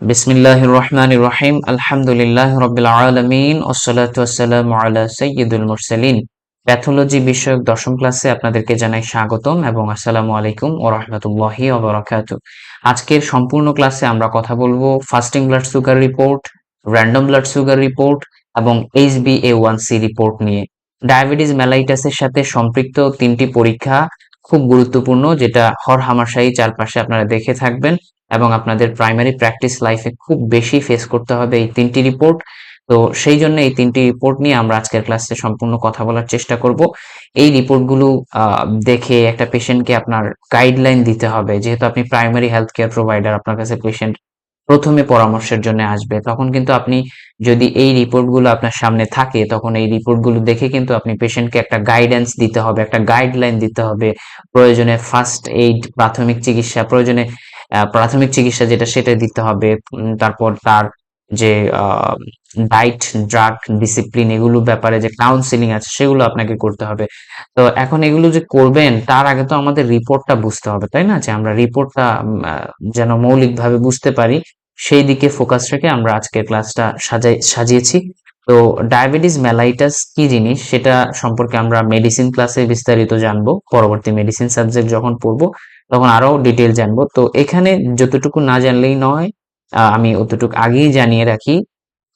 বিসমিল্লাহির রহমানির রহিম আলহামদুলিল্লাহ রবিল আলমিন ওসলাতু ওয়াসসালামু আলা সাইয়্যিদুল মুরসালিন প্যাথোলজি বিষয়ক দশম ক্লাসে আপনাদেরকে জানাই স্বাগতম এবং আসসালামু আলাইকুম ও রহমতুল্লাহি ওবরাকাতু আজকের সম্পূর্ণ ক্লাসে আমরা কথা বলব fasting blood sugar report random blood sugar report এবং H B A one C report নিয়ে। ডায়াবেটিস মেলাইটাসের সাথে সম্পৃক্ত তিনটি পরীক্ষা খুব গুরুত্বপূর্ণ, যেটা হর হামাশাই চারপাশে আপনারা দেখে থাকবেন এবং আপনাদের প্রাইমারি প্র্যাকটিস লাইফে খুব বেশি ফেস করতে হবে এই তিনটি রিপোর্ট তো সেই জন্য এই তিনটি রিপোর্ট নিয়ে আমরা আজকের ক্লাসে সম্পূর্ণ কথা বলার চেষ্টা করব। এই রিপোর্টগুলো দেখে একটা পেশেন্টকে আপনার গাইডলাইন দিতে হবে। যেহেতু আপনি প্রাইমারি হেলথ কেয়ার প্রোভাইডার আপনার কাছে পেশেন্ট প্রথমে পরামর্শের জন্য আসবে। তখন কিন্তু আপনি যদি এই রিপোর্টগুলো আপনার সামনে থাকে, তখন এই রিপোর্টগুলো দেখে কিন্তু আপনি পেশেন্টকে একটা গাইডেন্স দিতে হবে, একটা গাইডলাইন দিতে হবে। প্রয়োজনে ফার্স্ট এইড প্রাথমিক চিকিৎসা, প্রয়োজনে প্রাথমিক চিকিৎসা যেটা সেটা দিতে হবে। তারপর তার যে ডাইট ড্রাগ ডিসিপ্লিন এগুলো ব্যাপারে যে কাউন্সিলিং আছে সেগুলো আপনাকে করতে হবে। তো এখন এগুলো যে করবেন, তার আগে তো আমাদের রিপোর্টটা বুঝতে হবে, তাই না? যে আমরা রিপোর্টটা যেন মৌলিকভাবে বুঝতে পারি, সেই দিকে ফোকাস রেখে আমরা আজকের ক্লাসটা সাজাই, সাজিয়েছি। তো ডায়াবেটিস মেলাইটাস কি জিনিস? সেটা সম্পর্কে আমরা মেডিসিন ক্লাসে বিস্তারিত জানব। পরবর্তী মেডিসিন সাবজেক্ট যখন পড়ব, তখন আরও ডিটেল জানব। তো এখানে যতটুকু না জানলেই নয় আমি অতটুকু আগেই জানিয়ে রাখি।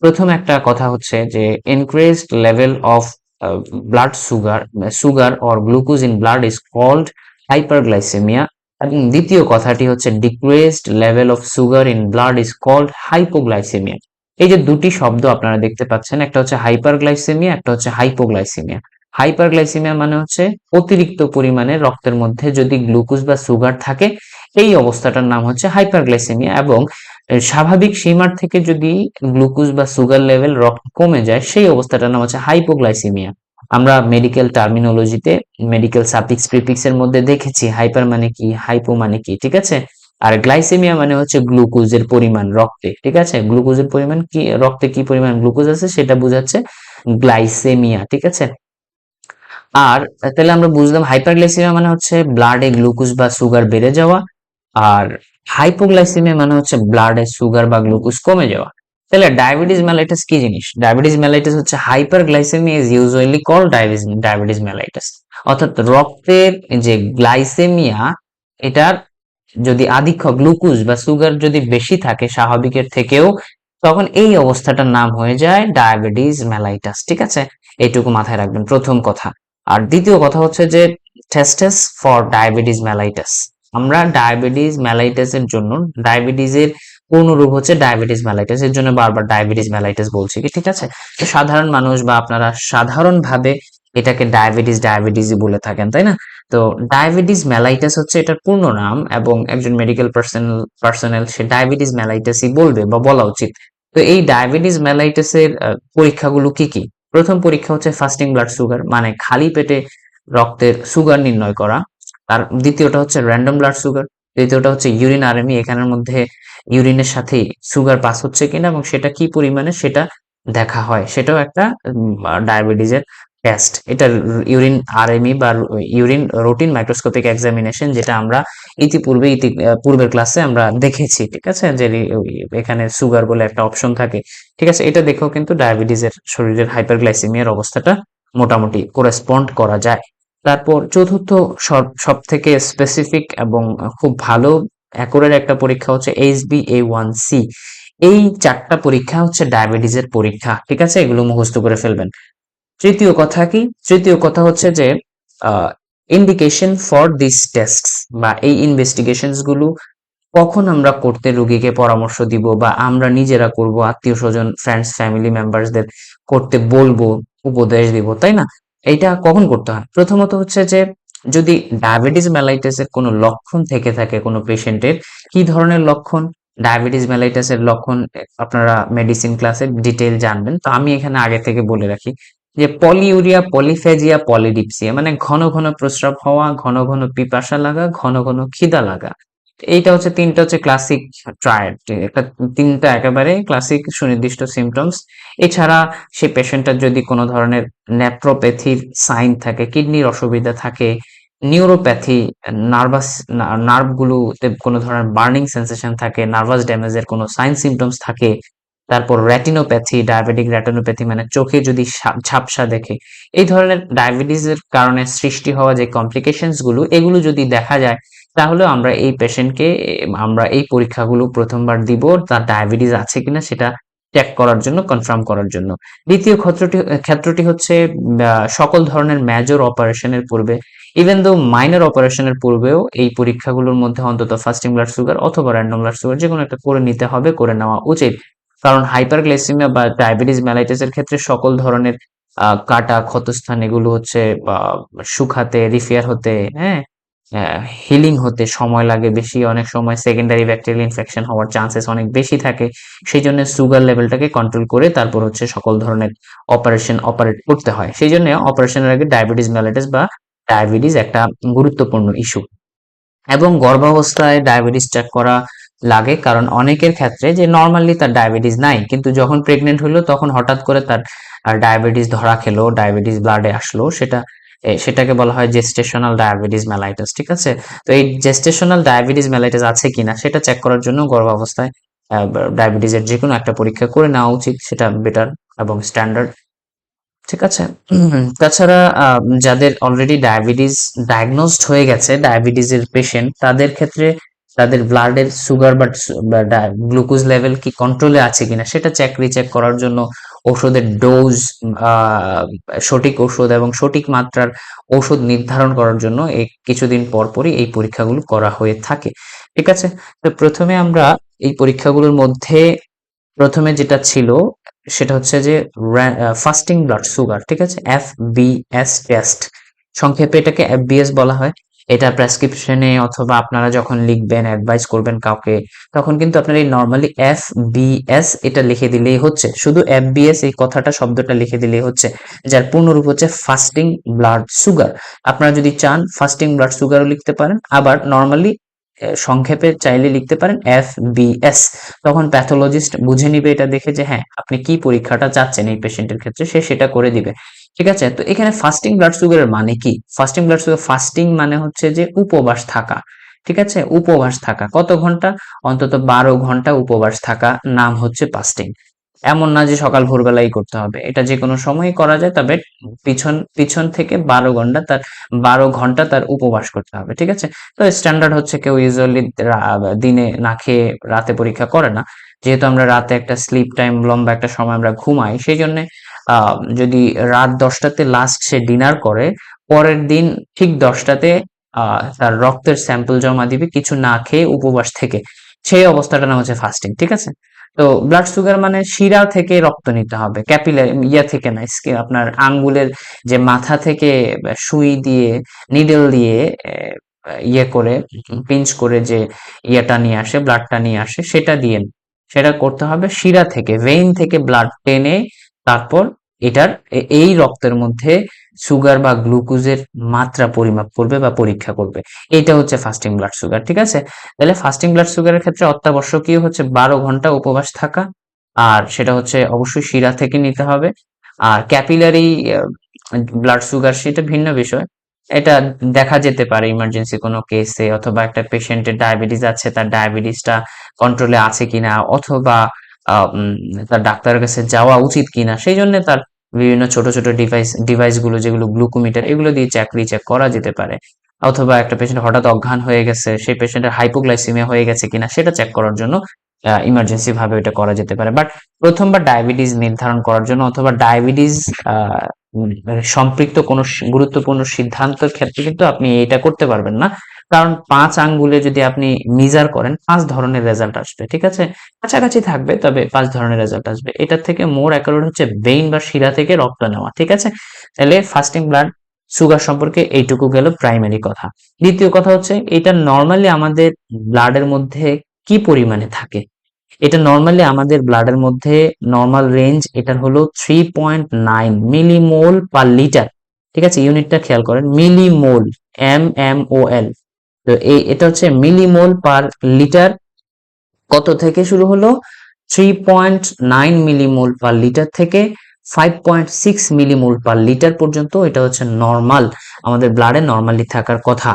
প্রথম একটা কথা হচ্ছে যে increased level of blood sugar sugar or glucose in blood is called hyperglycaemia এবং দ্বিতীয় কথাটি হচ্ছে decreased level of sugar in blood is called hypoglycaemia এই যে দুটি শব্দ আপনারা দেখতে পাচ্ছেন, একটা হচ্ছে হাইপারগ্লাইসেমিয়া একটা হচ্ছে হাইপোগ্লাইসেমিয়া হাইপারগ্লাইসিমিয়া মানে হচ্ছে অতিরিক্ত পরিমাণে রক্তের মধ্যে যদি গ্লুকোজ বা সুগার থাকে, এই অবস্থাটার নাম হচ্ছে হাইপারগ্লাইসেমিয়া এবং স্বাভাবিক সীমার থেকে যদি গ্লুকোজ বা সুগার লেভেল রক্ত কমে যায়, সেই অবস্থাটার নাম হচ্ছে হাইপোগ্লাইসেমিয়া আমরা মেডিকেল টার্মিনোলজিতে মেডিকেল সাপিক্স প্রিফিক্স এর মধ্যে দেখেছি হাইপার মানে কি হাইপো মানে কি, ঠিক আছে? আর গ্লাইসেমিয়া মানে হচ্ছে গ্লুকোজের পরিমাণ রক্তে, ঠিক আছে? গ্লুকোজের পরিমাণ কি, রক্তে কি পরিমাণ গ্লুকোজ আছে সেটা বোঝাচ্ছে গ্লাইসেমিয়া ঠিক আছে? আর, তাহলে আমরা বুঝলাম হাইপারগ্লাইসেমিয়া মানে হচ্ছে ব্লাডে গ্লুকোজ বা সুগার বেড়ে যাওয়া, আর হাইপোগ্লাইসেমিয়া মানে হচ্ছে ব্লাডে সুগার বা গ্লুকোজ কমে যাওয়া। তাহলে ডায়াবেটিস মেলাইটাস কি জিনিস? ডায়াবেটিস মেলাইটাস হচ্ছে hyperglycaemia is usually call diabetes diabetes mellitus অর্থাৎ রক্তের যে গ্লাইসেমিয়া এটার যদি আধিক্য গ্লুকোজ বা সুগার যদি বেশি থাকে স্বাভাবিকের থেকেও, তখন এই অবস্থাটার নাম হয়ে যায় ডায়াবেটিস মেলাইটাস ঠিক আছে? এইটুকু মাথায় রাখবেন, প্রথম কথা। আর দ্বিতীয় কথা হচ্ছে যে টেস্টেস ফর ডায়াবেটিস মেলাইটাস আমরা ডায়াবেটিস মেলাইটাসের জন্য ডায়াবেটিসের কোন রোগ হচ্ছে ডায়াবেটিস মেলাইটাস এর জন্য বারবার ডায়াবেটিস মেলাইটাস বলছি কি, ঠিক আছে? তো সাধারণ মানুষ বা আপনারা সাধারণভাবে এটাকে ডায়াবেটিস ডায়াবেটিসই বলে থাকেন, তাই না? তো ডায়াবেটিস মেলাইটাস হচ্ছে এটার পূর্ণ নাম এবং একজন মেডিকেল পার্সোনাল পার্সোনাল সে ডায়াবেটিস মেলাইটাসই বলবে বা বলা উচিত। তো এই ডায়াবেটিস মেলাইটাসের পরীক্ষাগুলো কি কি? প্রথম পরীক্ষা হচ্ছে ফাস্টিং ব্লাড সুগার মানে খালি পেটে রক্তের সুগার নির্ণয় করা। তার দ্বিতীয়টা হচ্ছে র্যান্ডম ব্লাড সুগার তৃতীয়টা হচ্ছে ইউরিন আরএমই এখানের মধ্যে ইউরিনের সাথে সুগার পাস হচ্ছে কিনা এবং সেটা কি পরিমাণে সেটা দেখা হয়, সেটাও একটা ডায়াবেটিসের টেস্ট এটা ইউরিন আরএমই বা ইউরিন রুটিন মাইক্রোস্কোপিক এক্সামিনেশন যেটা আমরা ইতিপূর্বে ইতি পূর্বের ক্লাসে আমরা দেখেছি, ঠিক আছে? যে এখানে সুগার বলে একটা অপশন থাকে, ঠিক আছে? এটা দেখেও কিন্তু ডায়াবেটিসের শরীরের হাইপারগ্লাইসেমিয়ার অবস্থাটা মোটামুটি করেসপন্ড করা যায়। তারপর চতুর্থ সব থেকে স্পেসিফিক এবং খুব ভালো অ্যাকোরের একটা পরীক্ষা হচ্ছে এইচবি এ ওয়ান সি এই চারটা পরীক্ষা হচ্ছে ডায়াবেটিসের পরীক্ষা, ঠিক আছে? এগুলো মুখস্থ করে ফেলবেন। তৃতীয় কথা কি? তৃতীয় কথা হচ্ছে যে ইন্ডিকেশন ফর দিস টেস্ট বা এই ইনভেস্টিগেশনসগুলো কখন আমরা করতে রোগীকে পরামর্শ দিব বা আমরা নিজেরা করব, আত্মীয় স্বজন ফ্রেন্ডস ফ্যামিলি মেম্বারসদের করতে বলব, উপদেশ দিব, তাই না? এটা কখন করতে হয়? প্রথমত হচ্ছে যে, যদি ডায়াবেটিস মেলাইটাসের কোনো লক্ষণ থেকে থাকে কোনো পেশেন্টের কি ধরনের লক্ষণ? ডায়াবেটিস মেলাইটাসের লক্ষণ, আপনারা মেডিসিন ক্লাসে ডিটেল জানবেন। তো আমি এখানে আগে থেকে বলে রাখি যে পলিউরিয়া পলিফেজিয়া পলিডিপসিয়া মানে ঘন ঘন প্রস্রাব হওয়া, ঘন ঘন পিপাসা লাগা, ঘন ঘন খিদা লাগা। এইটা হচ্ছে তিনটা হচ্ছে ক্লাসিক ট্রায়াড একটা তিনটা একেবারে ক্লাসিক সুনির্দিষ্ট সিমটমস এছাড়া সেই পেশেন্টটার যদি কোনো ধরনের নেপ্রোপ্যাথির সাইন থাকে কিডনির অসুবিধা থাকে নিউরোপ্যাথি নার্ভাস নার্ভগুলোতে কোনো ধরনের বার্নিং সেন্সেশন থাকে নার্ভাস ড্যামেজের কোনো সাইন সিমটমস থাকে তারপর রেটিনোপ্যাথি ডায়াবেটিক রেটিনোপ্যাথি মানে চোখে যদি ঝাপসা দেখে। এই ধরনের ডায়াবেটিসের কারণে সৃষ্টি হওয়া যে কমপ্লিকেশনসগুলো, এগুলো যদি দেখা যায় তাহলে আমরা এই পেশেন্টকে আমরা এই পরীক্ষাগুলো প্রথমবার দিব, তার ডায়াবেটিস আছে কিনা সেটা চেক করার জন্য কনফার্ম করার জন্য। দ্বিতীয় ক্ষেত্রটি ক্ষেত্রটি হচ্ছে সকল ধরনের মেজর অপারেশনের পূর্বে। ইভেন দো মাইনর অপারেশনের পূর্বেও এই পরীক্ষাগুলোর মধ্যে অন্তত ফাস্টিং ব্লাড সুগার অথবা র্যান্ডম ব্লাড সুগার যে কোনো একটা করে নিতে হবে, করে নেওয়া উচিত। কারণ হাইপারগ্লাইসেমিয়া বা ডায়াবেটিস মেলাইটিসের ক্ষেত্রে সকল ধরনের কাটা, ক্ষতস্থান এগুলো হচ্ছে শুকাতে রিফেয়ার হতে হ্যাঁ হিলিং হতে সময় লাগে বেশি। অনেক সময় সেকেন্ডারি ব্যাকটেরিয়াল ইনফেকশন হওয়ার চান্সেস অনেক বেশি থাকে। সেই জন্য সুগার লেভেলটাকে কন্ট্রোল করে তারপর হচ্ছে সকল ধরনের অপারেশন অপারেট করতে হয়। সেই জন্য অপারেশনের আগে ডায়াবেটিস মেলাইটিস বা ডায়াবেটিস একটা গুরুত্বপূর্ণ ইস্যু এবং গর্ভাবস্থায় ডায়াবেটিস চেক করা লাগে, কারণ অনেকের ক্ষেত্রে যে নর্মালি তার ডায়াবেটিস নাই, কিন্তু যখন প্রেগনেন্ট হলো তখন হঠাৎ করে তার ডায়াবেটিস ধরা খেলো ডায়াবেটিস ব্লাডে আসলো, সেটা সেটাকে বলা হয় জেস্টেশনাল ডায়াবেটিস মেলাইটাস ঠিক আছে? তো এই জেস্টেশনাল ডায়াবেটিস মেলাইটাস আছে কিনা সেটা চেক করার জন্য গর্ভাবস্থায় ডায়াবেটিসের যে কোনো একটা পরীক্ষা করে নেওয়া উচিত, সেটা বেটার এবং স্ট্যান্ডার্ড ঠিক আছে? তাছাড়া যাদের অলরেডি ডায়াবেটিস ডায়াগনোসড হয়ে গেছে ডায়াবেটিসের পেশেন্ট তাদের ক্ষেত্রে তাদের ব্লাডের সুগার বা গ্লুকোজ লেভেল কি কন্ট্রোলে আছে কিনা, সেটা চেক রিচেক করার জন্য ওষুধের ডোজ সঠিক ওষুধ এবং সঠিক মাত্রার ওষুধ নির্ধারণ করার জন্য এই কিছুদিন পর পরই এই পরীক্ষাগুলো করা হয়ে থাকে। ঠিক আছে? তো প্রথমে আমরা এই পরীক্ষাগুলোর মধ্যে প্রথমে যেটা ছিল, সেটা হচ্ছে যে ফাস্টিং ব্লাড সুগার ঠিক আছে? এফ বি এস টেস্ট সংক্ষেপে এটাকে এফ বলা হয়। এটা প্রেসক্রিপশনে অথবা আপনারা যখন লিখবেন অ্যাডভাইস করবেন কাউকে, তখন কিন্তু আপনার এই নর্মালি এফ বিএস এটা লিখে দিলেই হচ্ছে। শুধু এফ বিএস এই কথাটা, শব্দটা লিখে দিলেই হচ্ছে। যার পূর্ণরূপ হচ্ছে ফাস্টিং ব্লাড সুগার আপনারা যদি চান ফাস্টিং ব্লাড সুগারও লিখতে পারেন। আবার নর্মালি সংক্ষেপে চাইলে লিখতে পারেন এফ বিএস তখন প্যাথোলজিস্ট বুঝে নিবে এটা দেখে যে হ্যাঁ আপনি কি পরীক্ষাটা চাচ্ছেন এই পেশেন্টের ক্ষেত্রে, সে সেটা করে দিবে। ঠিক আছে? তো এখানে ফাস্টিং ব্লাড সুগারের মানে কি? ফাস্টিং ব্লাড সুগার ফাস্টিং মানে হচ্ছে যে উপবাস থাকা। ঠিক আছে? উপবাস থাকা। কত ঘণ্টা? অন্তত বারো ঘণ্টা উপবাস থাকা। নাম হচ্ছে ফাস্টিং এমন না যে সকাল ভোরবেলাই করতে হবে। এটা যে কোনো সময় করা যায়, তবে পিছন পিছন থেকে বারো ঘণ্টা তার, বারো ঘণ্টা তার উপবাস করতে হবে, ঠিক আছে? তো স্ট্যান্ডার্ড হচ্ছে কেউ ইউজুয়ালি দিনে না খেয়ে রাতে পরীক্ষা করে না। যেহেতু আমরা রাতে একটা স্লিপ টাইম লম্বা একটা সময় আমরা ঘুমাই সেই জন্য যদি রাত দশটাতে লাস্ট সে ডিনার করে, পরের দিন ঠিক দশটাতে তার রক্তের স্যাম্পল জমা দিবে, কিছু না খেয়ে উপবাস থেকে। সেই অবস্থাটা নাম হচ্ছে ফাস্টিং ঠিক আছে? তো ব্লাড সুগার মানে শিরা থেকে রক্ত নিতে হবে ক্যাপিলার ইয়া থেকে না স্কিন আপনার আঙ্গুলের যে মাথা থেকে সুই দিয়ে নিডেল দিয়ে ইয়ে করে পিঞ্চ করে যে ইয়েটা নিয়ে আসে ব্লাডটা নিয়ে আসে, সেটা দিয়ে সেটা করতে হবে শিরা থেকে ভেইন থেকে ব্লাড টেনে তারপর এটার এই রক্তের মধ্যে সুগার বা গ্লুকোজের মাত্রা পরিমাপ করবে বা পরীক্ষা করবে। এটা হচ্ছে ফাস্টিং ব্লাড সুগার ঠিক আছে? তাহলে ফাস্টিং ব্লাড সুগারের ক্ষেত্রে অত্যাবশ্যকীয় হচ্ছে বারো ঘণ্টা উপবাস থাকা, আর সেটা হচ্ছে অবশ্যই শিরা থেকে নিতে হবে। আর ক্যাপিলারি ব্লাড সুগার সেটা ভিন্ন বিষয়। এটা দেখা যেতে পারে ইমার্জেন্সি কোনো কেসে অথবা একটা পেশেন্টের ডায়াবেটিস আছে, তার ডায়াবেটিসটা কন্ট্রোলে আছে কিনা, অথবা তার ডাক্তারের কাছে যাওয়া উচিত কিনা সেই জন্য তার বিভিন্ন ছোট ছোট ডিভাইস ডিভাইসগুলো যেগুলো গ্লুকোমিটার এগুলো দিয়ে চাকরি চেক করা যেতে পারে। অথবা একটা পেশেন্ট হঠাৎ অজ্ঞান হয়ে গেছে, সেই পেশেন্টের হাইপোগ্লাইসিমিয়া হয়ে গেছে কিনা, সেটা চেক করার জন্য ইমার্জেন্সি ভাবে এটা করা যেতে পারে। বাট প্রথমবার ডায়াবেটিস নির্ধারণ করার জন্য অথবা ডায়াবেটিস সম্পৃক্ত কোনো গুরুত্বপূর্ণ সিদ্ধান্তের ক্ষেত্রে কিন্তু আপনি এটা করতে পারবেন না। কারণ পাঁচ আঙ্গুলে যদি আপনি মিজার করেন, পাঁচ ধরনের রেজাল্ট আসবে, ঠিক আছে? কাছাকাছি থাকবে, তবে পাঁচ ধরনের রেজাল্ট আসবে। এটার থেকে মোর অ্যাকর্ড হচ্ছে বেইন বা শিরা থেকে রক্ত নেওয়া, ঠিক আছে? তাহলে ফাস্টিং ব্লাড সুগার সম্পর্কে এইটুকু গেল প্রাইমারি কথা। দ্বিতীয় কথা হচ্ছে, এটা নর্মালি আমাদের ব্লাডের মধ্যে কি পরিমাণে থাকে? এটা নর্মালি আমাদের ব্লাডের মধ্যে নর্মাল রেঞ্জ এটার হলো three point nine millimole per litre ঠিক আছে? ইউনিটটা খেয়াল করেন millimole M M O L তো এই, এটা হচ্ছে মিলিমোল পার লিটার। কত থেকে শুরু হলো? Three point nine millimole per litre থেকে five point six millimole per litre পর্যন্ত এটা হচ্ছে নর্মাল আমাদের ব্লাডে নর্মালি থাকার কথা।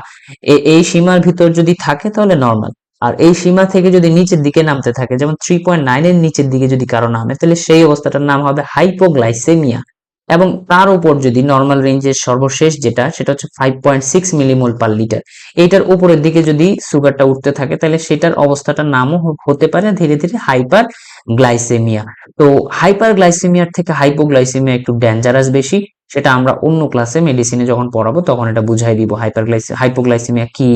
এই সীমার ভিতর যদি থাকে তাহলে নর্মাল আর এই সীমা থেকে যদি নিচের দিকে নামতে থাকে, যেমন থ্রি পয়েন্ট নাইনের নিচের দিকে যদি কারও নামে, তাহলে সেই অবস্থাটার নাম হবে হাইপোগ্লাইসেমিয়া এবং তার উপর যদি নর্মাল রেঞ্জের সর্বশেষ যেটা, সেটা হচ্ছে five point six millimole per litre এইটার উপরের দিকে যদি সুগারটা উঠতে থাকে, তাহলে সেটার অবস্থাটার নামও হতে পারে ধীরে ধীরে হাইপার গ্লাইসেমিয়া তো হাইপার গ্লাইসেমিয়ার থেকে হাইপোগ্লাইসেমিয়া একটু ডেঞ্জারাস বেশি, সেটা আমরা অন্য ক্লাসে মেডিসিনে যখন পড়াবো, তখন এটা বুঝাই দিব হাইপার হাইপোগ্লাইসেমিয়া কি,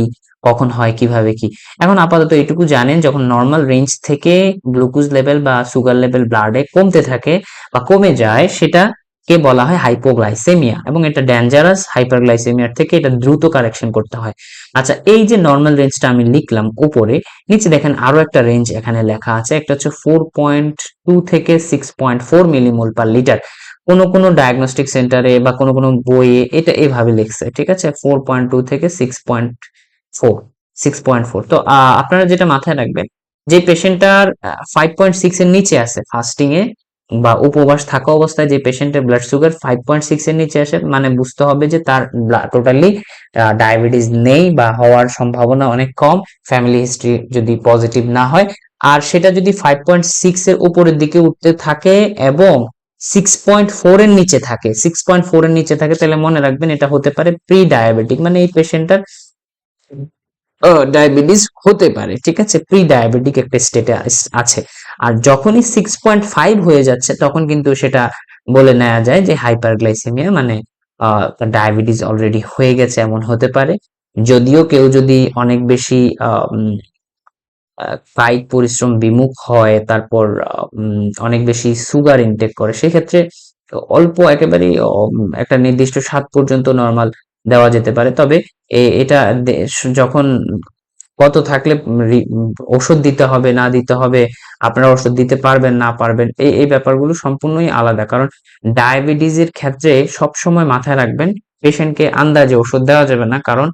কখন হয়, কীভাবে কি। এখন আপাতত এটুকু জানেন, যখন নর্মাল রেঞ্জ থেকে গ্লুকোজ লেভেল বা সুগার লেভেল ব্লাডে কমতে থাকে বা কমে যায়, সেটা কে বলা হয় হাইপোগ্লাইসেমিয়া এবং এটা ডেঞ্জারাস হাইপারগ্লাইসেমিয়ার থেকে এটা দ্রুত কারেকশন করতে হয়। আচ্ছা এই যে নর্মাল রেঞ্জটা আমি লিখলাম উপরে, নিচে দেখেন আরও একটা রেঞ্জ এখানে লেখা আছে, একটা হচ্ছে ফোর পয়েন্ট টু থেকে six point four millimole per litre কোনো কোনো ডায়াগনস্টিক সেন্টারে বা কোনো কোনো বইয়ে এটা এভাবে লিখছে, ঠিক আছে? ফোর পয়েন্ট টু থেকে six point four six point four তো আপনারা যেটা মাথায় রাখবেন, যে পেশেন্টটার ফাইভ পয়েন্ট সিক্স এর নিচে আছে ফাস্টিং এ বা উপবাস থাকা অবস্থায় যে পেশেন্টের blood sugar five point six এর নিচে আসে মানে বুঝতে হবে যে তার টোটালি ডায়াবেটিস নেই বা হওয়ার সম্ভাবনা অনেক কম ফ্যামিলি হিস্ট্রি যদি পজিটিভ না হয়। আর সেটা যদি ফাইভ পয়েন্ট সিক্স এর উপরের দিকে উঠতে থাকে এবং সিক্স পয়েন্ট ফোর এর নিচে থাকে সিক্স পয়েন্ট ফোর এর নিচে থাকে, তাহলে মনে রাখবেন এটা হতে পারে প্রি ডায়াবেটিক মানে এই পেশেন্টটার ডায়াবেটিস হতে পারে, ঠিক আছে? প্রি ডায়াবেটিক একটা স্টেটে আছে। আর যখনই সিক্স পয়েন্ট ফাইভ হয়ে যাচ্ছে, তখন কিন্তু সেটা বলে নেওয়া যায় যে হাইপারগ্লাইসেমিয়া মানে ডায়াবেটিস অলরেডি হয়ে গেছে, এমন হতে পারে। যদিও কেউ যদি অনেক বেশি কায়িক পরিশ্রম, বিমুখ হয়, তারপর অনেক বেশি সুগার ইনটেক করে, সেক্ষেত্রে অল্প একেবারেই একটা নির্দিষ্ট স্বাদ পর্যন্ত নর্মাল দেওয়া যেতে পারে। তবে এটা যখন কত থাকলে ওষুধ দিতে হবে, না দিতে হবে, আপনারা ওষুধ দিতে পারবেন, না পারবেন, এই এই ব্যাপারগুলো সম্পূর্ণই আলাদা। কারণ ডায়াবেটিসের ক্ষেত্রে সব সময় মাথায় রাখবেন, পেশেন্টকে আন্দাজে ওষুধ দেওয়া যাবে না। কারণ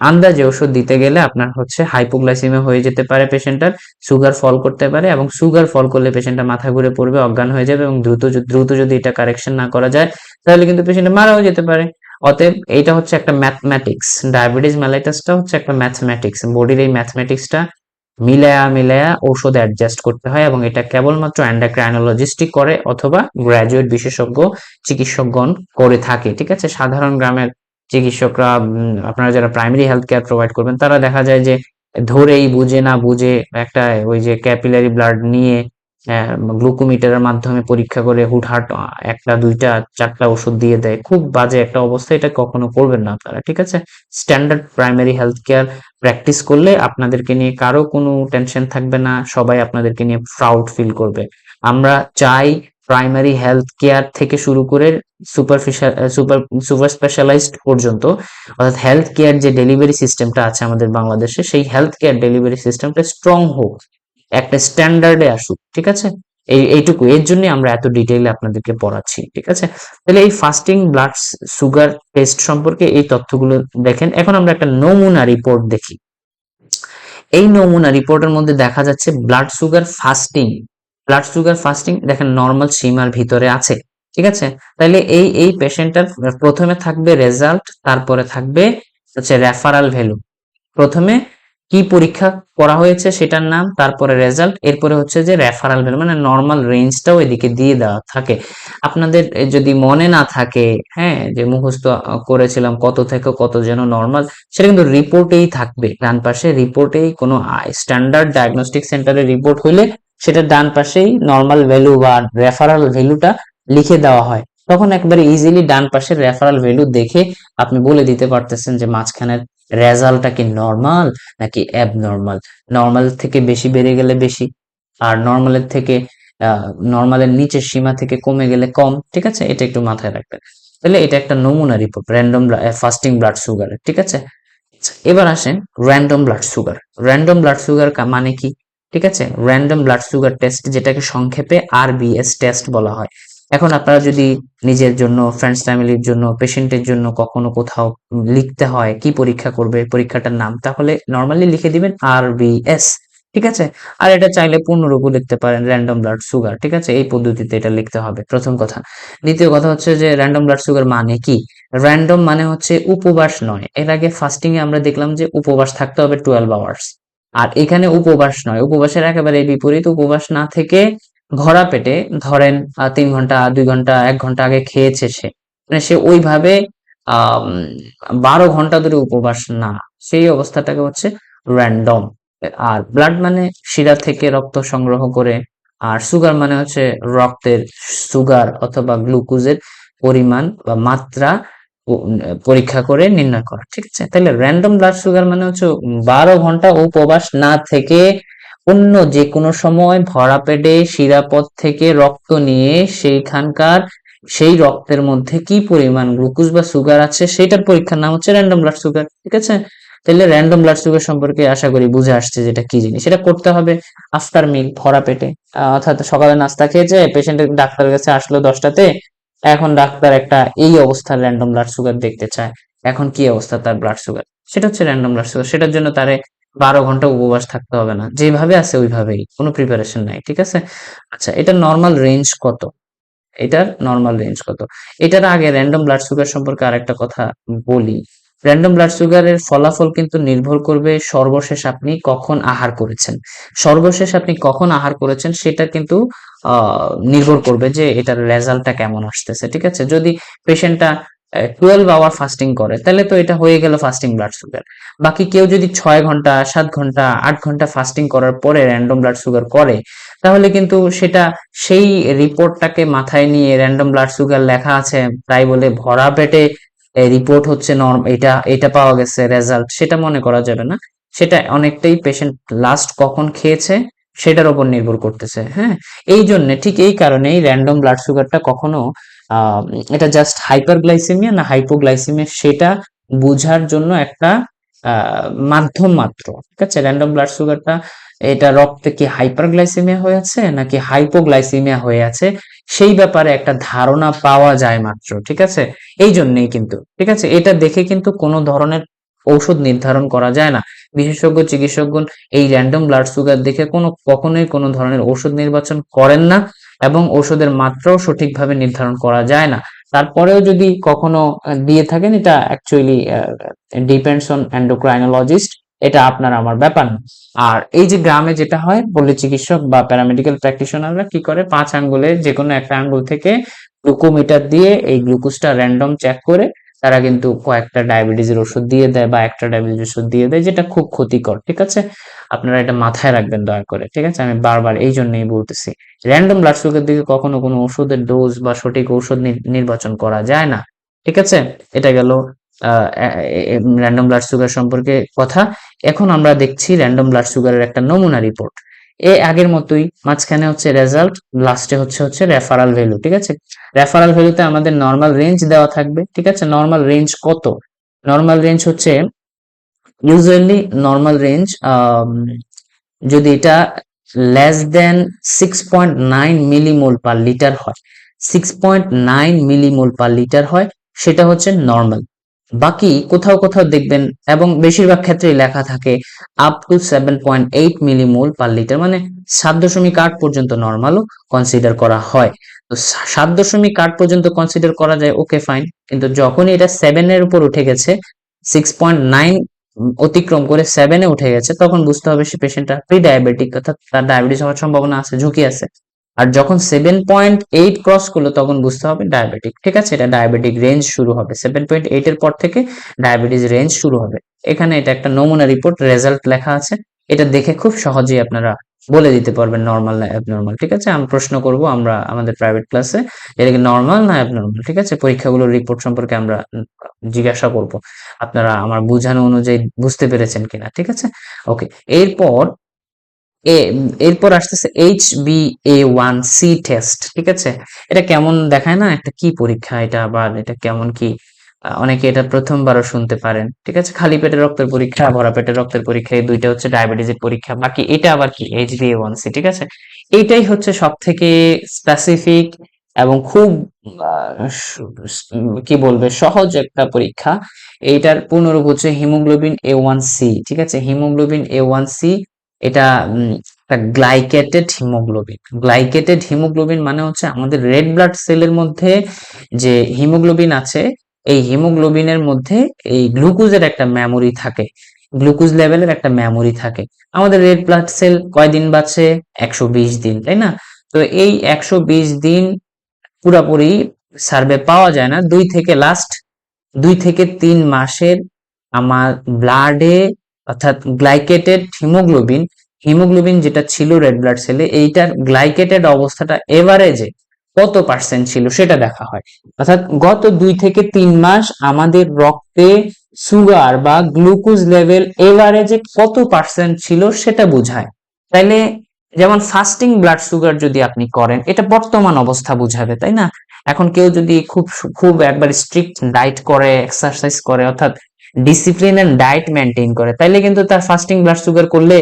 আন্দাজে ওষুধ দিতে গেলে আপনার হচ্ছে হাইপোগ্লাইসেমিয়া হয়ে যেতে পারে পেশেন্টার সুগার ফল করতে পারে এবং সুগার ফল করলে পেশেন্টটা মাথা ঘুরে পড়বে, অজ্ঞান হয়ে যাবে এবং দ্রুত দ্রুত যদি এটা কারেকশন না করা যায়, তাহলে কিন্তু পেশেন্ট মারাও যেতে পারে। অতএব এইটা হচ্ছে একটা ম্যাথমেটিক্স ডায়াবেটিস মেলাইটাসটা হচ্ছে একটা ম্যাথমেটিক্স বডির এই ম্যাথমেটিক্সটা মিলায়া মিলায়া ঔষধ অ্যাডজাস্ট করতে হয় এবং এটা কেবলমাত্র অ্যান্ডাক্রাইনোলজিস্টই করে অথবা গ্র্যাজুয়েট বিশেষজ্ঞ, চিকিৎসকগণ করে থাকে, ঠিক আছে? সাধারণ গ্রামের চিকিৎসকরা আপনারা যারা প্রাইমারি হেলথ কেয়ার প্রোভাইড করবেন, তারা দেখা যায় যে ধরেই বুঝে না বুঝে একটা ওই যে ক্যাপিলারি ব্লাড নিয়ে গ্লুকোমিটারের মাধ্যমে পরীক্ষা করে হুটহাট একটা, দুইটা, চারটা ওষুধ দিয়ে দেয়। খুব বাজে একটা অবস্থা, এটা কখনো করবেন না আপনারা, ঠিক আছে? Standard primary health care practice করলে আপনাদেরকে নিয়ে কারও কোনো টেনশন থাকবে না, সবাই আপনাদেরকে নিয়ে প্রাউড ফিল করবে। আমরা চাই প্রাইমারি হেলথ কেয়ার থেকে শুরু করে সুপারফিশিয়াল সুপার সুপার স্পেশালাইজড পর্যন্ত, অর্থাৎ হেলথ কেয়ার যে ডেলিভারি সিস্টেমটা আছে আমাদের বাংলাদেশে, সেই হেলথ কেয়ার ডেলিভারি সিস্টেমটা স্ট্রং হোক। একটা স্ট্যান্ডার্ডে আসুক। ঠিক আছে? এই, এইটুকু। এর জন্য আমরা এত ডিটেইলে আপনাদেরকে পড়াচ্ছি, ঠিক আছে? তাহলে এই ফাস্টিং ব্লাড সুগার টেস্ট সম্পর্কে এই তথ্যগুলো দেখেন। এখন আমরা একটা নমুনা রিপোর্ট দেখি। এই নমুনা রিপোর্টের মধ্যে দেখা যাচ্ছে blood sugar fasting blood sugar fasting দেখেন নর্মাল সীমার ভিতরে আছে, ঠিক আছে? তাহলে এই এই পেশেন্টটার প্রথমে থাকবে রেজাল্ট তারপরে থাকবে হচ্ছে রেফারাল ভ্যালু প্রথমে কি পরীক্ষা করা হয়েছে সেটার নাম, তারপরে রেজাল্ট এরপরে হচ্ছে যে রেফারাল ভ্যালু মানে নর্মাল রেঞ্জটাও এদিকে দিয়ে দেওয়া থাকে। আপনাদের যদি মনে না থাকে হ্যাঁ যে মুখস্থ করেছিলাম কত থেকে কত যেন নর্মাল সেটা কিন্তু রিপোর্টেই থাকবে। ডান পাশে রিপোর্টেই কোনো স্ট্যান্ডার্ড ডায়াগনস্টিক সেন্টারের রিপোর্ট হইলে সেটা ডান পাশেই নর্মাল ভ্যালু বা রেফারাল ভ্যালুটা লিখে দেওয়া হয়। তখন একবারে ইজিলি ডান পাশের রেফারাল ভ্যালু দেখে আপনি বলে দিতে পারতেছেন যে মাঝখানের রেজাল্টটা কি নর্মাল নাকি অ্যাবনর্মাল নর্মাল থেকে বেশি বেড়ে গেলে বেশি আর নর্মালের থেকে নর্মালের নিচের সীমা থেকে কমে গেলে কম ঠিক আছে? এটা একটু মাথায় রাখবেন। তাহলে এটা একটা নমুনা report random fasting blood sugar ঠিক আছে? আচ্ছা, এবার আসেন random blood sugar random blood sugar মানে কি? ঠিক আছে? র্যান্ডম ব্লাড সুগার টেস্ট যেটাকে সংক্ষেপে আরবিএস টেস্ট বলা হয়। এখন আপনারা যদি নিজের জন্য ফ্রেন্ডস ফ্যামিলির জন্য পেশেন্টের জন্য কখনো কোথাও লিখতে হয়, কি পরীক্ষা করবে, পরীক্ষাটার নাম, তাহলে নর্মালি লিখে দিবেন আরবিএস ঠিক আছে? আর এটা চাইলে পূর্ণরূপও লিখতে পারেন র্যান্ডম ব্লাড সুগার ঠিক আছে? এই পদ্ধতিতে এটা লিখতে হবে, প্রথম কথা। দ্বিতীয় কথা হচ্ছে যে র্যান্ডম ব্লাড সুগার মানে কি? র্যান্ডম মানে হচ্ছে উপবাস নয়। এর আগে ফাস্টিং এ আমরা দেখলাম যে উপবাস থাকতে হবে টুয়েলভ আওয়ার্স আর এখানে উপবাস নয়, উপবাসের একেবারে বিপরীত, উপবাস না থেকে ভরা পেটে ধরেন তিন ঘণ্টা, দুই ঘণ্টা, এক ঘণ্টা আগে খেয়েছে সে। মানে সে ওইভাবে, আহ বারো ঘণ্টা ধরে উপবাস না। সেই অবস্থাটাকে হচ্ছে র্যান্ডম আর ব্লাড মানে শিরা থেকে রক্ত সংগ্রহ করে, আর সুগার মানে হচ্ছে রক্তের সুগার অথবা গ্লুকোজের পরিমাণ বা মাত্রা পরীক্ষা করে নির্ণয় করা। ঠিক আছে? তাহলে র্যান্ডম ব্লাড সুগার মানে হচ্ছে বারো ঘণ্টা উপবাস না থেকে অন্য যে কোনো সময় ভরা পেটে শিরাপথ থেকে রক্ত নিয়ে সেইখানকার সেই রক্তের মধ্যে কি পরিমাণ গ্লুকোজ বা সুগার আছে সেটার পরীক্ষার নাম হচ্ছে র্যান্ডম ব্লাড সুগার ঠিক আছে? তাহলে র্যান্ডম ব্লাড সুগার সম্পর্কে আশা করি বুঝে আসছে যেটা কি জিনিস। সেটা করতে হবে আফটার মিল ভরা পেটে। অর্থাৎ সকালে নাস্তা খেয়েছে পেশেন্টের ডাক্তারের কাছে আসলো দশটাতে, এখন ডাক্তার একটা এই অবস্থার র্যান্ডম ব্লাড সুগার দেখতে চায়। এখন কি অবস্থা তার ব্লাড সুগার সেটা হচ্ছে র্যান্ডম ব্লাড সুগার সেটার জন্য তারে বারো ঘণ্টা উপবাস থাকতে হবে না। যেভাবে আছে ওইভাবেই, কোনো প্রিপারেশন নাই, ঠিক আছে? আচ্ছা এটা নর্মাল রেঞ্জ কত? এটার নর্মাল রেঞ্জ কত? এটার আগে র্যান্ডম ব্লাড সুগার সম্পর্কে আরেকটা কথা বলি। র্যান্ডম ব্লাড সুগারের ফলাফল কিন্তু নির্ভর করবে সর্বশেষ আপনি কখন আহার করেছেন। সর্বশেষ আপনি কখন আহার করেছেন সেটা কিন্তু নির্ভর করবে যে এটার রেজাল্টটা কেমন আসতেছে, ঠিক আছে? যদি পেশেন্টটা টুয়েলভ আওয়ার ফাস্টিং করে, তাহলে তো এটা হয়ে গেল ফাস্টিং ব্লাড সুগার বাকি কেউ যদি ছয় ঘণ্টা, সাত ঘণ্টা, আট ঘণ্টা ফাস্টিং করার পরে র্যান্ডম ব্লাড সুগার করে, তাহলে কিন্তু সেটা সেই রিপোর্টটাকে মাথায় নিয়ে র্যান্ডম ব্লাড সুগার লেখা আছে, তাই বলে ভরা পেটে রিপোর্ট হচ্ছে নর্ম এটা এটা পাওয়া গেছে রেজাল্ট সেটা মনে করা যাবে না। সেটা অনেকটাই পেশেন্ট লাস্ট কখন খেয়েছে, সেটার উপর নির্ভর করতেছে হ্যাঁ? এই জন্য ঠিক এই কারণেই র্যান্ডম ব্লাড সুগারটা কখনো এটা জাস্ট হাইপারগ্লাইসেমিয়া না হাইপোগ্লাইসেমিয়া সেটা বোঝার জন্য একটা মাধ্যম মাত্র, ঠিক আছে? র্যান্ডম ব্লাড সুগারটা এটা রক্তে কি হাইপারগ্লাইসেমিয়া হয়ে আছে নাকি হাইপোগ্লাইসেমিয়া হয়ে আছে? সেই ব্যাপারে একটা ধারণা পাওয়া যায় মাত্র, ঠিক আছে? এই জন্যই কিন্তু, ঠিক আছে? এটা দেখে কিন্তু কোনো ধরনের ঔষধ নির্ধারণ করা যায় না। বিশেষজ্ঞ, চিকিৎসকগণ এই র্যান্ডম ব্লাড সুগার দেখে কোনো, কখনোই কোনো ধরনের ওষুধ নির্বাচন করেন না। এবং ওষুধের মাত্রাও সঠিকভাবে নির্ধারণ করা যায় না। তারপরেও যদি কখনো দিয়ে থাকেন, এটা অ্যাকচুয়ালি ডিপেন্ডস অন এন্ডোক্রাইনোলজিস্ট এটা আপনার আমার ব্যাপার না। আর এই যে গ্রামে যেটা হয়, পল্লী চিকিৎসক বা প্যারামেডিক্যাল প্র্যাকটিশনাররা কি করে? পাঁচ আঙ্গুলের যে কোনো একটা আঙ্গুল থেকে গ্লুকোমিটার দিয়ে এই গ্লুকোজটা র্যান্ডম চেক করে তারা কিন্তু কয়েকটা ডায়াবেটিসের ওষুধ দিয়ে দেয় বা একটা ডায়াবেটিস ওষুধ দিয়ে দেয়, যেটা খুব ক্ষতিকর, ঠিক আছে? আপনারা এটা মাথায় রাখবেন দয়া করে, ঠিক আছে? আমি বারবার এই জন্যই বলতেছি র্যান্ডম ব্লাড সুগার দিকে কখনো কোনো ওষুধের ডোজ বা সঠিক ঔষধ নির্বাচন করা যায় না, ঠিক আছে? এটা গেল র্যান্ডম ব্লাড সুগার সম্পর্কে কথা। এখন আমরা দেখছি র্যান্ডম ব্লাড সুগারের একটা নমুনা রিপোর্ট এ আগের মতোই মাঝখানে হচ্ছে রেজাল্ট লাস্টে হচ্ছে হচ্ছে রেফারাল ভ্যালু ঠিক আছে? রেফারাল ভ্যালুতে আমাদের নর্মাল রেঞ্জ দেওয়া থাকবে, ঠিক আছে? নর্মাল রেঞ্জ কত? নর্মাল রেঞ্জ হচ্ছে ইউজুয়ালি নর্মাল রেঞ্জ যদি এটা less than six point nine millimole per litre হয় six point nine millimole per litre হয়, সেটা হচ্ছে নর্মাল বাকি কোথাও কোথাও দেখবেন, এবং বেশিরভাগ ক্ষেত্রেই লেখা থাকে up to seven point eight millimole per litre মানে সাত দশমিক আট পর্যন্ত নর্মালও কনসিডার করা হয়। তো সাত দশমিক আট পর্যন্ত কনসিডার করা যায় ওকে ফাইন কিন্তু যখনই এটা সেভেনের উপর উঠে গেছে সিক্স পয়েন্ট নাইন অতিক্রম করে সেভেনে উঠে গেছে, তখন বুঝতে হবে সে পেশেন্টটা প্রি ডায়াবেটিক অর্থাৎ তার ডায়াবেটিস হওয়ার সম্ভাবনা আছে, ঝুঁকি আছে। আর যখন সেভেন পয়েন্ট এইট ক্রস করল, তখন বুঝতে হবে ডায়াবেটিক ঠিক আছে? এটা ডায়াবেটিক রেঞ্জ শুরু হবে সেভেন পয়েন্ট এইট এর পর থেকে ডায়াবেটিস রেঞ্জ শুরু হবে। এখানে এটা একটা নমুনা রিপোর্ট রেজাল্ট লেখা আছে, এটা দেখে খুব সহজেই আপনারা বলে দিতে পারবেন নর্মাল না অ্যাবনর্মাল ঠিক আছে? আমি প্রশ্ন করব আমরা আমাদের প্রাইভেট ক্লাসে এটা কি নর্মাল না অ্যাবনর্মাল ঠিক আছে? পরীক্ষাগুলোর রিপোর্ট সম্পর্কে আমরা জিজ্ঞাসা করব। আপনারা আমার বোঝানো অনুযায়ী বুঝতে পেরেছেন কিনা, ঠিক আছে? ওকে এরপর এরপর আসতেছে H B A one C test ঠিক আছে? এটা কেমন দেখায় না? একটা কি পরীক্ষা এটা? আবার এটা কেমন কি অনেকে এটা প্রথমবারও শুনতে পারেন। ঠিক আছে? খালি পেটের রক্তের পরীক্ষা, ভরা পেটের রক্তের পরীক্ষা, এই দুইটা হচ্ছে ডায়াবেটিসের পরীক্ষা। বাকি এটা আবার কি? এইচ বি ওয়ান সি ঠিক আছে? এইটাই হচ্ছে সব থেকে স্পেসিফিক এবং খুব কি বলবে, সহজ একটা পরীক্ষা। এইটার পূর্ণরূপ হচ্ছে হিমোগ্লোবিন এ ওয়ান সি ঠিক আছে? হিমোগ্লোবিন এ ওয়ান সি এটা গ্লাইকেটেড হিমোগ্লোবিন। গ্লাইকেটেড হিমোগ্লোবিন মানে হচ্ছে আমাদের রেড ব্লাড সেলের মধ্যে যে হিমোগ্লোবিন আছে এই হিমোগ্লোবিনের মধ্যে এই গ্লুকোজের একটা মেমোরি থাকে। গ্লুকোজ লেভেলের একটা মেমোরি থাকে। আমাদের রেড ব্লাড সেল কয়দিন বাঁচে? একশো বিশ দিন, তাই না? তো এই একশো বিশ দিন পুরাপুরি সার্ভে পাওয়া যায় না। দুই থেকে লাস্ট দুই থেকে তিন মাসের আমার ব্লাডে অর্থাৎ গ্লাইকেটেড হিমোগ্লোবিন হিমোগ্লোবিন যেটা ছিল রেড ব্লাড সেলে এইটার গ্লাইকেটেড অবস্থাটা এভারেজে কত পার্সেন্ট ছিল সেটা দেখা হয়। অর্থাৎ গত দুই থেকে তিন মাস আমাদের রক্তে সুগার বা গ্লুকোজ লেভেল এভারেজে কত পার্সেন্ট ছিল সেটা বোঝায়। তাইলে যেমন ফাস্টিং ব্লাড সুগার যদি আপনি করেন, এটা বর্তমান অবস্থা বুঝাবে, তাই না? এখন কেউ যদি খুব খুব একবার স্ট্রিক্ট ডায়েট করে এক্সারসাইজ করে, অর্থাৎ ডিসিপ্লিন এন্ড ডায়েট মেনটেন করে, তাইলে কিন্তু তার ফাস্টিং ব্লাড সুগার করলে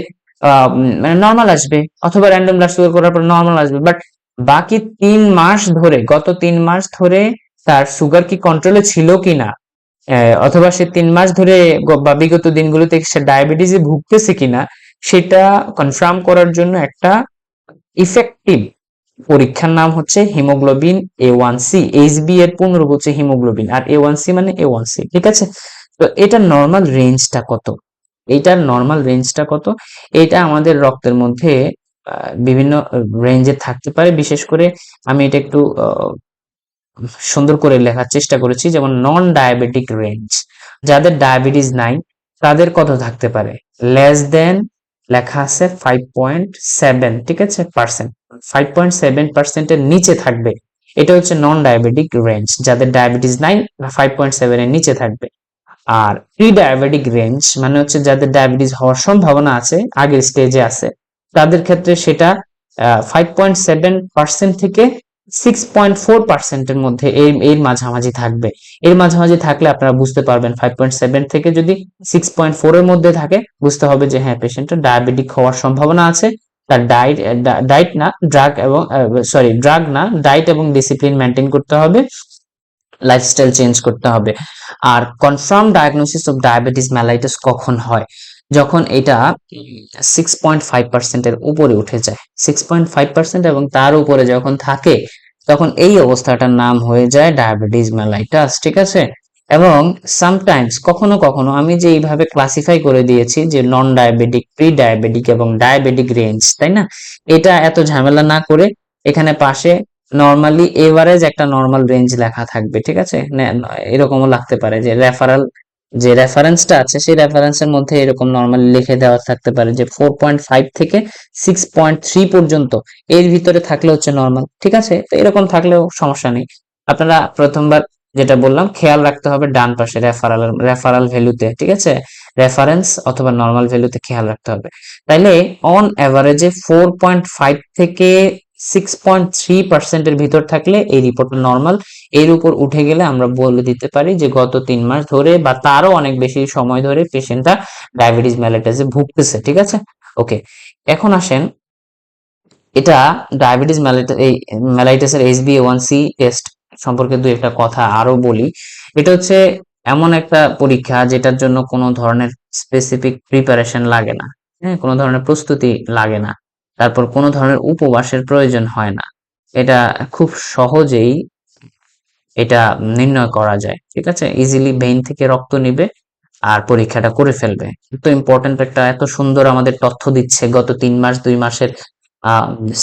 মানে নর্মাল আসবে। অথবা র্যান্ডম ব্লাড সুগার করার পর নর্মাল আসবে। বাট বাকি তিন মাস ধরে, গত তিন মাস ধরে তার সুগার কি কন্ট্রোলে ছিল কিনা? অথবা সে তিন মাস ধরে বা বিগত দিনগুলোতে সে ডায়াবেটিসে ভুগতেছে কিনা, সেটা কনফার্ম করার জন্য একটা ইফেক্টিভ পরীক্ষার নাম হচ্ছে haemoglobin A one C HB এর পূর্ণরূপ হচ্ছে হিমোগ্লোবিন আর এ ওয়ান সি মানে এ ওয়ান সি ঠিক আছে? তো এটার নর্মাল রেঞ্জটা কত? এইটার নর্মাল রেঞ্জটা কত? এটা আমাদের রক্তের মধ্যে বিভিন্ন রেঞ্জে থাকতে পারে। বিশেষ করে আমি এটা একটু সুন্দর করে লেখার চেষ্টা করেছি, যেমন নন ডায়াবেটিক রেঞ্জ যাদের ডায়াবেটিস নাই, তাদের কত থাকতে পারে? লেস দেন লেখা আছে ফাইভ পয়েন্ট সেভেন ঠিক আছে? পার্সেন্ট ফাইভ পয়েন্ট সেভেন পার্সেন্টের নিচে থাকবে। এটা হচ্ছে নন ডায়াবেটিক রেঞ্জ যাদের ডায়াবেটিস নাই ফাইভ পয়েন্ট সেভেন এর নিচে থাকবে। আর প্রি ডায়াবেটিক রেঞ্জ মানে হচ্ছে যাদের ডায়াবেটিস হওয়ার সম্ভাবনা আছে, আগের স্টেজে আছে তাদের ক্ষেত্রে সেটা ফাইভ পয়েন্ট সেভেন পার্সেন্ট থেকে সিক্স পয়েন্ট ফোর পার্সেন্টের মধ্যে এই এর মাঝামাঝি থাকবে। এর মাঝামাঝি থাকলে আপনারা বুঝতে পারবেন ফাইভ পয়েন্ট সেভেন থেকে যদি সিক্স পয়েন্ট ফোর এর মধ্যে থাকে, বুঝতে হবে যে হ্যাঁ পেশেন্টের ডায়াবেটিক হওয়ার সম্ভাবনা আছে। তার ডায়েট ডায়েট না ড্রাগ এবং সরি ড্রাগ না ডায়েট এবং ডিসিপ্লিন মেনটেন করতে হবে। লাইফস্টাইল চেঞ্জ করতে হবে। আর confirm diagnosis of diabetes mellitus কখন হয়? যখন এটা সিক্স পয়েন্ট ফাইভ পার্সেন্টের উপরে উঠে যায়। সিক্স পয়েন্ট ফাইভ পার্সেন্ট এবং তার উপরে যখন থাকে তখন এই অবস্থাটার নাম হয়ে যায় ডায়াবেটিস মেলাইটাস ঠিক আছে? এবং সামটাইমস কখনো কখনো আমি যে এইভাবে ক্লাসিফাই করে দিয়েছি যে নন ডায়াবেটিক প্রি ডায়াবেটিক এবং ডায়াবেটিক রেঞ্জ তাই না? এটা এত ঝামেলা না করে এখানে পাশে নর্মালি এভারেজ একটা নর্মাল রেঞ্জ লেখা থাকবে ঠিক আছে? না- এরকমও লাগতে পারে যে রেফারেল যে রেফারেন্সটা আছে, সেই রেফারেন্সের মধ্যে এরকম নর্মালি লিখে দেওয়া থাকতে পারে যে ফোর পয়েন্ট ফাইভ থেকে সিক্স পয়েন্ট থ্রি পর্যন্ত। এর ভিতরে থাকলে হচ্ছে নর্মাল ঠিক আছে? তো এরকম থাকলেও সমস্যা নেই। আপনারা প্রথমবার যেটা বললাম, খেয়াল রাখতে হবে ডান পাশে রেফারাল রেফারাল ভ্যালুতে ঠিক আছে? রেফারেন্স অথবা নর্মাল ভ্যালুতে খেয়াল রাখতে হবে। তাইলে অন এভারেজে ফোর পয়েন্ট ফাইভ থেকে সিক্স পয়েন্ট থ্রি পার্সেন্টের ভিতর থাকলে এই রিপোর্টটা নর্মাল এর উপর উঠে গেলে আমরা বলে দিতে পারি যে গত তিন মাস ধরে বা তারও অনেক বেশি সময় ধরে পেশেন্টটা ডায়াবেটিস মেলাইটাসে ভুগতেছে, ঠিক আছে? ওকে এখন আসেন, এটা ডায়াবেটিস মেলাইটাসের এইচবিএ ওয়ান সি টেস্ট সম্পর্কে দু একটা কথা আরও বলি। এটা হচ্ছে এমন একটা পরীক্ষা যেটার জন্য কোনো ধরনের স্পেসিফিক প্রিপারেশন লাগে না। হ্যাঁ কোনো ধরনের প্রস্তুতি লাগে না। তারপর কোনো ধরনের উপবাসের প্রয়োজন হয় না। এটা খুব সহজেই এটা নির্ণয় করা যায়, ঠিক আছে? ইজিলি ভেইন থেকে রক্ত নিবে আর পরীক্ষাটা করে ফেলবে। এত ইম্পর্টেন্ট একটা, এত সুন্দর আমাদের তথ্য দিচ্ছে, গত তিন মাস, দুই মাসের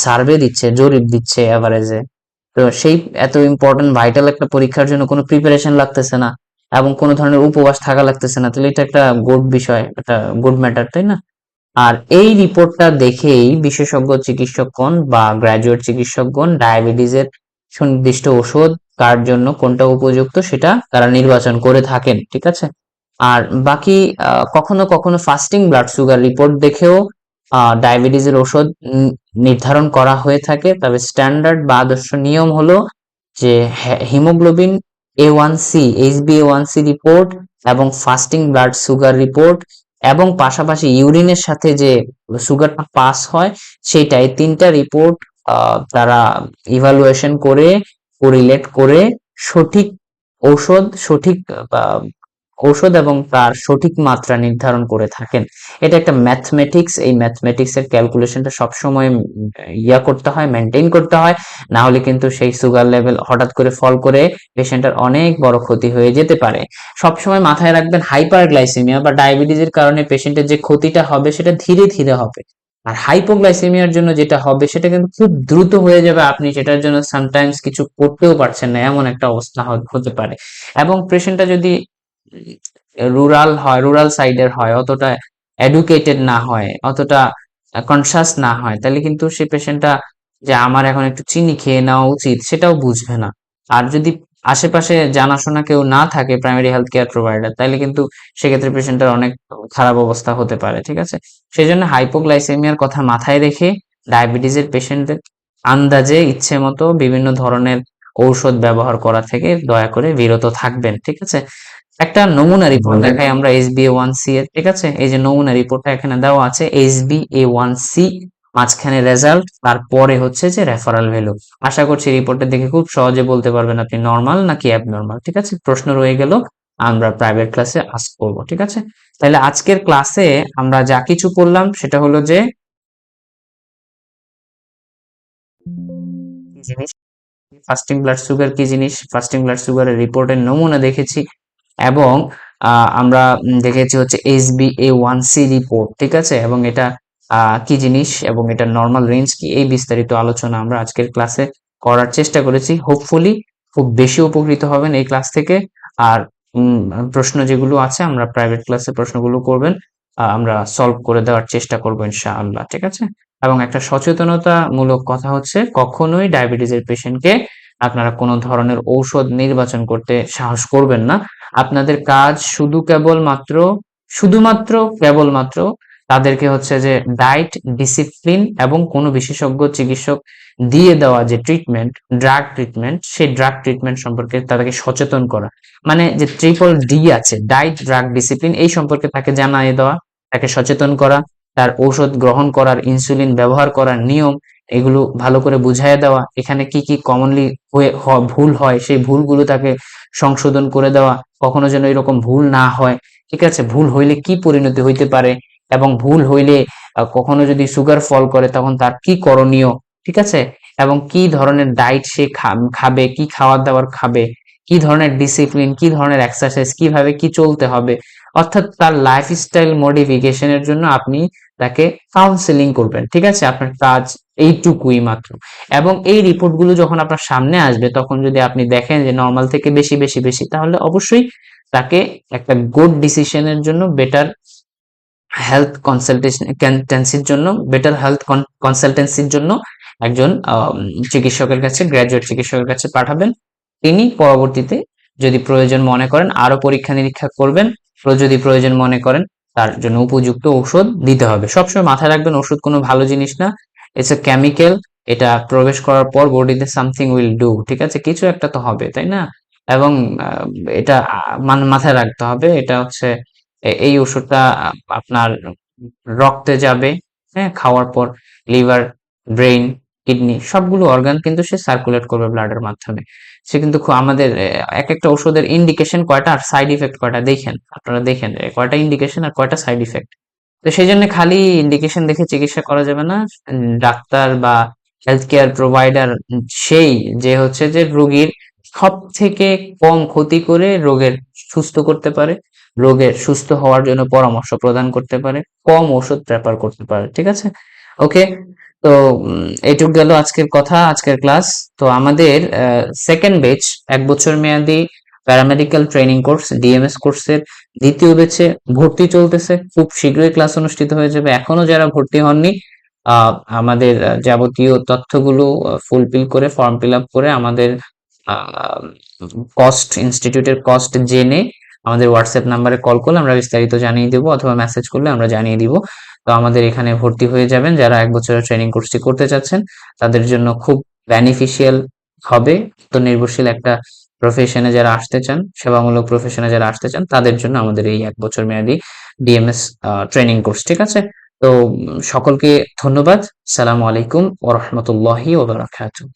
সার্ভে দিচ্ছে, জরিপ দিচ্ছে এভারেজে তো সেই এত ইম্পর্টেন্ট ভাইটাল একটা পরীক্ষার জন্য কোনো প্রিপারেশন লাগতেছে না এবং কোনো ধরনের উপবাস থাকা লাগতেছে না। তাহলে এটা একটা গুড বিষয়, একটা গুড ম্যাটার তাই না? আর এই রিপোর্টটা দেখেই বিশেষজ্ঞ চিকিৎসকগণ বা গ্রাজুয়েট চিকিৎসকগণ ডায়াবেটিসের সুনির্দিষ্ট ওষুধ কার জন্য কোনটা উপযুক্ত সেটা তারা নির্বাচন করে থাকেন, ঠিক আছে? আর বাকি কখনো কখনো ফাস্টিং ব্লাড সুগার রিপোর্ট দেখেও ডায়াবেটিসের ওষুধ নির্ধারণ করা হয়ে থাকে। তবে স্ট্যান্ডার্ড বা আদর্শ নিয়ম হলো যে haemoglobin A one C HB A one C report এবং ফাস্টিং ব্লাড সুগার রিপোর্ট এবং পাশাপাশি ইউরিনের সাথে যে সুগারটা পাস হয়, সেটাই তিনটা রিপোর্ট তারা ইভালুয়েশন করে কোরিলেট করে সঠিক ঔষধ, সঠিক ঔষধ এবং তার সঠিক মাত্রা নির্ধারণ করে থাকেন। এটা একটা ম্যাথমেটিক্স এই ম্যাথমেটিক্স এর ক্যালকুলেশনটা সবসময় ইয়া করতে হয় মেনটেন করতে হয়। না হলে কিন্তু সেই সুগার লেভেল হঠাৎ করে ফল করে পেশেন্টের অনেক বড় ক্ষতি হয়ে যেতে পারে। সবসময় মাথায় রাখবেন হাইপার গ্লাইসেমিয়া বা ডায়াবেটিসের কারণে পেশেন্টের যে ক্ষতিটা হবে সেটা ধীরে ধীরে হবে। আর হাইপোগ্লাইসেমিয়ার জন্য যেটা হবে সেটা কিন্তু খুব দ্রুত হয়ে যাবে। আপনি সেটার জন্য সামটাইমস কিছু করতেও পারছেন না। এমন একটা অবস্থা হতে পারে। এবং পেশেন্টটা যদি রুরাল হয় রুরাল সাইডের হয়, অতটা এডুকেটেড না হয়, অতটা কনসাস না হয়, তাহলে কিন্তু সেই পেশেন্টটা যে আমার এখন একটু চিনি খেয়ে নেওয়া উচিত, সেটাও বুঝবে না। আর যদি আশেপাশে জানাশোনা কেউ না থাকে প্রাইমারি হেলথ কেয়ার প্রোভাইডার তাহলে কিন্তু সেক্ষেত্রে পেশেন্টের অনেক খারাপ অবস্থা হতে পারে, ঠিক আছে? সেই জন্য হাইপোগ্লাইসেমিয়ার কথা মাথায় রেখে ডায়াবেটিসের পেশেন্টদের আন্দাজে ইচ্ছে মতো বিভিন্ন ধরনের ঔষধ ব্যবহার করা থেকে দয়া করে বিরত থাকবেন, ঠিক আছে? একটা নমুনা রিপোর্ট দেখাই আমরা S B A one C এর ঠিক আছে? এই যে নমুনা রিপোর্টটা এখানে দেওয়া আছে S B A one C মাঝখানে রেজাল্ট তারপরে হচ্ছে যে রেফারাল ভ্যালু আশা করছি রিপোর্টটা দেখে খুব সহজে বলতে পারবেন আপনি নর্মাল নাকি অ্যাবনর্মাল ঠিক আছে? প্রশ্ন রয়ে গেল আমরা প্রাইভেট ক্লাসে আস্ক করব ঠিক আছে? তাহলে আজকের ক্লাসে আমরা যা কিছু করলাম সেটা হলো যে জিনিস? ফাস্টিং ব্লাড সুগার কি জিনিস? ফাস্টিং ব্লাড সুগারের রিপোর্টের নমুনা দেখেছি। এবং আমরা দেখেছি হচ্ছে S B A one C report ঠিক আছে? এবং এটা কি জিনিস? এবং এটা নর্মাল রেঞ্জ কি? এই বিস্তারিত আলোচনা আমরা আজকের ক্লাসে করার চেষ্টা করেছি। হোপফুলি খুব বেশি উপকৃত হবেন এই ক্লাস থেকে। আর প্রশ্ন যেগুলো আছে, আমরা প্রাইভেট ক্লাসে প্রশ্নগুলো করবেন আমরা সলভ করে দেওয়ার চেষ্টা করব ইনশাআল্লাহ, ঠিক আছে? এবং একটা সচেতনতামূলক কথা হচ্ছে, কখনোই ডায়াবেটিসের পেশেন্টকে আপনারা কোনো ধরনের ঔষধ নির্বাচন করতে সাহস করবেন না। আপনাদের কাজ শুধু কেবল মাত্র, শুধুমাত্র কেবলমাত্র তাদেরকে হচ্ছে যে ডায়েট ডিসিপ্লিন এবং কোনো বিশেষজ্ঞ চিকিৎসক দিয়ে দেওয়া যে ট্রিটমেন্ট ড্রাগ ট্রিটমেন্ট সেই ড্রাগ ট্রিটমেন্ট সম্পর্কে তাদেরকে সচেতন করা। মানে যে ট্রিপল ডি আছে ডায়েট ড্রাগ ডিসিপ্লিন এই সম্পর্কে তাকে জানিয়ে দেওয়া, তাকে সচেতন করা, তার ঔষধ গ্রহণ করার ইনসুলিন ব্যবহার করার নিয়ম এগুলো ভালো করে বুঝাইয়া দেওয়া, এখানে কি কি কমনলি হয়ে ভুল হয়, সেই ভুলগুলো তাকে সংশোধন করে দেওয়া, কখনো যেন এরকম ভুল না হয়, ঠিক আছে? ভুল হইলে কি পরিণতি হইতে পারে এবং ভুল হইলে কখনো যদি সুগার ফল করে তখন তার কি করণীয়, ঠিক আছে? এবং কি ধরনের ডায়েট সে খাবে, কি খাওয়ার দাওয়ার খাবে, কি ধরনের ডিসিপ্লিন কি ধরনের এক্সারসাইজ কীভাবে কি চলতে হবে অর্থাৎ তার লাইফস্টাইল মডিফিকেশনের জন্য আপনি তাকে কাউন্সেলিং করবেন, ঠিক আছে? আপনার কাজ এইটুকুই মাত্র। এবং এই রিপোর্টগুলো যখন আপনার সামনে আসবে, তখন যদি আপনি দেখেন যে নর্মাল থেকে বেশি বেশি বেশি, তাহলে অবশ্যই তাকে একটা গুড ডিসিশনের জন্য বেটার হেলথ কনসালটেন্সির জন্য বেটার হেলথ কনসালটেন্সির জন্য একজন চিকিৎসকের কাছে গ্র্যাজুয়েট চিকিৎসকের কাছে পাঠাবেন। তিনি পরবর্তীতে যদি প্রয়োজন মনে করেন, আরও পরীক্ষা নিরীক্ষা করবেন। যদি প্রয়োজন মনে করেন, তার জন্য উপযুক্ত ঔষধ দিতে হবে। সবসময় মাথায় রাখবেন, ওষুধ কোনো ভালো জিনিস না। ইটস এ কেমিক্যাল এটা প্রবেশ করার পর বডিতে সামথিং উইল ডু ঠিক আছে? কিছু একটা তো হবে, তাই না? এবং এটা মাথায় রাখতে হবে। এটা হচ্ছে এই ওষুধটা আপনার রক্তে যাবে হ্যাঁ? খাওয়ার পর লিভার, ব্রেইন, কিডনি, সবগুলো অর্গান কিন্তু সে সার্কুলেট করবে ব্লাডের মাধ্যমে। সে কিন্তু খুব আমাদের এক একটা ওষুধের ইন্ডিকেশন কয়টা আর সাইড ইফেক্ট কয়টা দেখেন, আপনারা দেখেন কয়টা ইন্ডিকেশন আর কয়টা সাইড ইফেক্ট তো সেই জন্য খালি ইন্ডিকেশন দেখে চিকিৎসা করা যাবে না ডাক্তার বা হেলথ কেয়ার প্রোভাইডার সেই যে হচ্ছে যে রোগীর সব থেকে কম ক্ষতি করে রোগের সুস্থ করতে পারে, রোগের সুস্থ হওয়ার জন্য পরামর্শ প্রদান করতে পারে, কম ওষুধ প্রেফার করতে পারে, ঠিক আছে? ওকে তো এটুক গেল আজকের কথা, আজকের ক্লাস। তো আমাদের সেকেন্ড বেচ এক বছর মেয়াদি প্যারামেডিক্যাল ট্রেনিং কোর্স ডিএমএস কোর্সের দ্বিতীয় বেচে ভর্তি চলতেছে। খুব শীঘ্রই ক্লাস অনুষ্ঠিত হয়ে যাবে। এখনও যারা ভর্তি হননি আমাদের যাবতীয় তথ্যগুলো ফুলফিল করে ফর্ম ফিল আপ করে আমাদের কস্ট ইনস্টিটিউটের কস্ট জেনে আমাদের হোয়াটসঅ্যাপ নাম্বারে কল করলে আমরা বিস্তারিত জানিয়ে দিব অথবা মেসেজ করলে আমরা জানিয়ে দিব। তো আমাদের এখানে ভর্তি হয়ে যাবেন যারা এক বছরের ট্রেনিং কোর্সটি করতে চাচ্ছেন, তাদের জন্য খুব বেনিফিশিয়াল হবে। তো নির্ভরশীল একটা প্রফেশনে যারা আসতে চান, সেবামূলক প্রফেশনে যারা আসতে চান, তাদের জন্য আমাদের এই এক বছর মেয়াদি ডিএমএস ট্রেনিং কোর্স ঠিক আছে? তো, সকলকে ধন্যবাদ। সালামু আলাইকুম ওরহমতুল্লাহি ওবরাকাতুহ